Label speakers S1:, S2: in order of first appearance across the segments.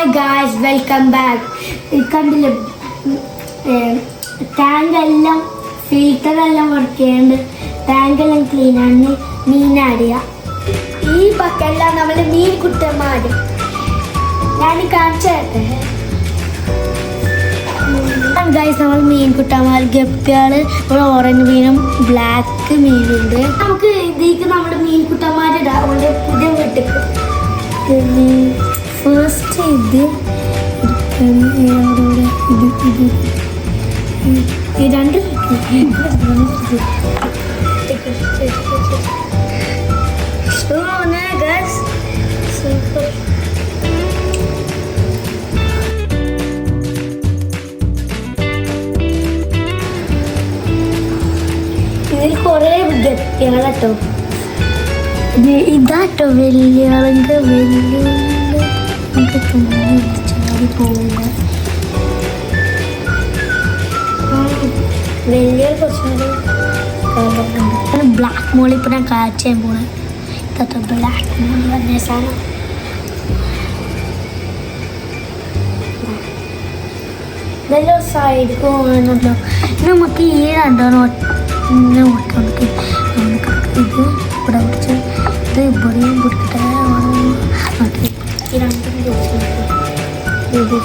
S1: Hi guys welcome back കണ്ടില്ലേ? Tank എല്ലാം filter എല്ലാം വർക്ക് ചെയ്യുന്നുണ്ട് ടാങ്ക് എല്ലാം ക്ലീൻ ആണ്. മീനാടിയ ഈ പക്കെല്ലാം നമ്മൾ മീൻ കുട്ടന്മാരും ഞാൻ കാണിച്ചു ഗൈസ് നമ്മൾ മീൻ കുട്ടന്മാർ ഗപ്പികൾ നമ്മൾ ഓറഞ്ച് മീനും ബ്ലാക്ക് മീനുണ്ട്. നമുക്ക് ഇതിലേക്ക് നമ്മുടെ മീൻ കുട്ടന്മാരിടാം നമ്മുടെ പുതിയ വീട്ടിൽ ഫസ്റ്റ് ഇത് എടുക്കണം. ഇത് ഇത് രണ്ട് സൂപ്പർ ഇതിൽ കുറേ ഗപ്പികളാട്ടോ ഇത് ഇതാട്ടോ വലിയ വലിയ നമുക്ക് ചാടി പോകുക വലിയ കുറച്ചുകൂടി ബ്ലാക്ക് മോളി ഇപ്പം ഞാൻ കാച്ച് ചെയ്യാൻ പോണേ. ഇതത്തെ ബ്ലാക്ക് മോളി പറഞ്ഞ സാധനം. നല്ല സൈഡ് പോകണല്ലോ നമുക്ക് ഈ രണ്ടെണ്ണം ഇങ്ങനെ കൊടുക്കാം നമുക്ക് നമുക്ക് ഇത് ഇവിടെ പിടിച്ച് ഇത് ഇവിടെയും പിടിക്കട്ടെ ഓ, ഓ.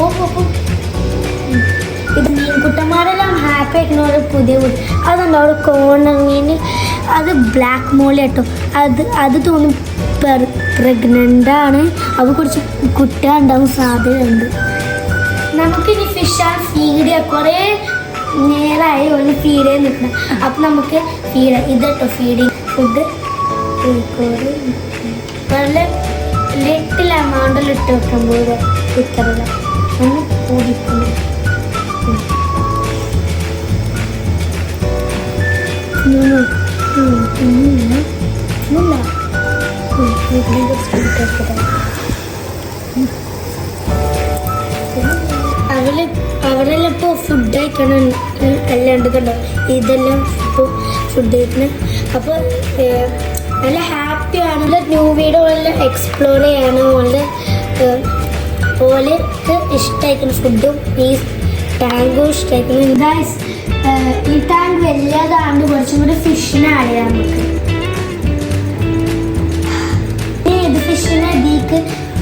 S1: ഉം. ഇത് മീൻകുട്ടന്മാരെല്ലാം ഹാപ്പി ആക്കുന്ന ഒരു പുതിയ വീട്. അതുണ്ട് അവിടെ കോണർ അത് ബ്ലാക്ക് മോളി കേട്ടോ. അത് അത് തോന്നും പ്രഗ്നന്റ് ആണ്. അത് കുറച്ച് കുട്ട ഉണ്ടാവും സാധ്യതയുണ്ട്. നമുക്കിനി ഫിഷ് ഫീഡ് ചെയ്യാം കുറേ നേരമായി ഒന്ന് ഫീഡ് ചെയ്ത് നിൽക്കണം അപ്പം നമുക്ക് ഫീഡ് ഇത് കേട്ടോ ഫീഡിങ് ഫുഡ് ലിറ്റിൽ എമൗണ്ടിൽ ഇട്ട് വെക്കുമ്പോൾ കുക്കറിൽ ഒന്ന് കൂടിക്കുന്നു അവൾ അവരെല്ലാം ഇപ്പോൾ ഫുഡ് കഴിക്കണം അല്ലാണ്ട് കണ്ടോ ഇതെല്ലാം ഇപ്പോൾ ഫുഡ് കഴിക്കണം. അപ്പോൾ നല്ല ഹാപ്പിയാണ് ന്യൂ വീട് പോലെ എക്സ്പ്ലോർ ചെയ്യാനും പോലെ പോലെ ഇഷ്ടമായിരിക്കുന്ന ഫുഡും ഈ ടാങ്കും ഇഷ്ടമായിരിക്കുന്നു ഗൈസ് ഈ ടാങ്ക് വലിയതാണ്ട് കുറച്ചും കൂടി ഫിഷിനെ അറിയാം നമുക്ക്. ഫിഷിനെ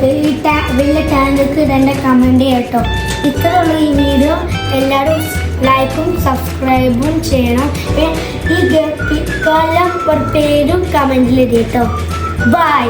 S1: ഈ ടാ വലിയ ടാങ്ക് ഇടേണ്ട കമന്റ് ചെയ്യട്ടോ ഇത്രയുള്ള ഈ വീഡിയോ എല്ലാവരും ലൈക്കും സബ്സ്ക്രൈബും ചെയ്യണം. ഈ ഗപ്പിക്കെല്ലാം ഒരു പേരും കമന്റിൽ ഇടട്ടോ. ബൈ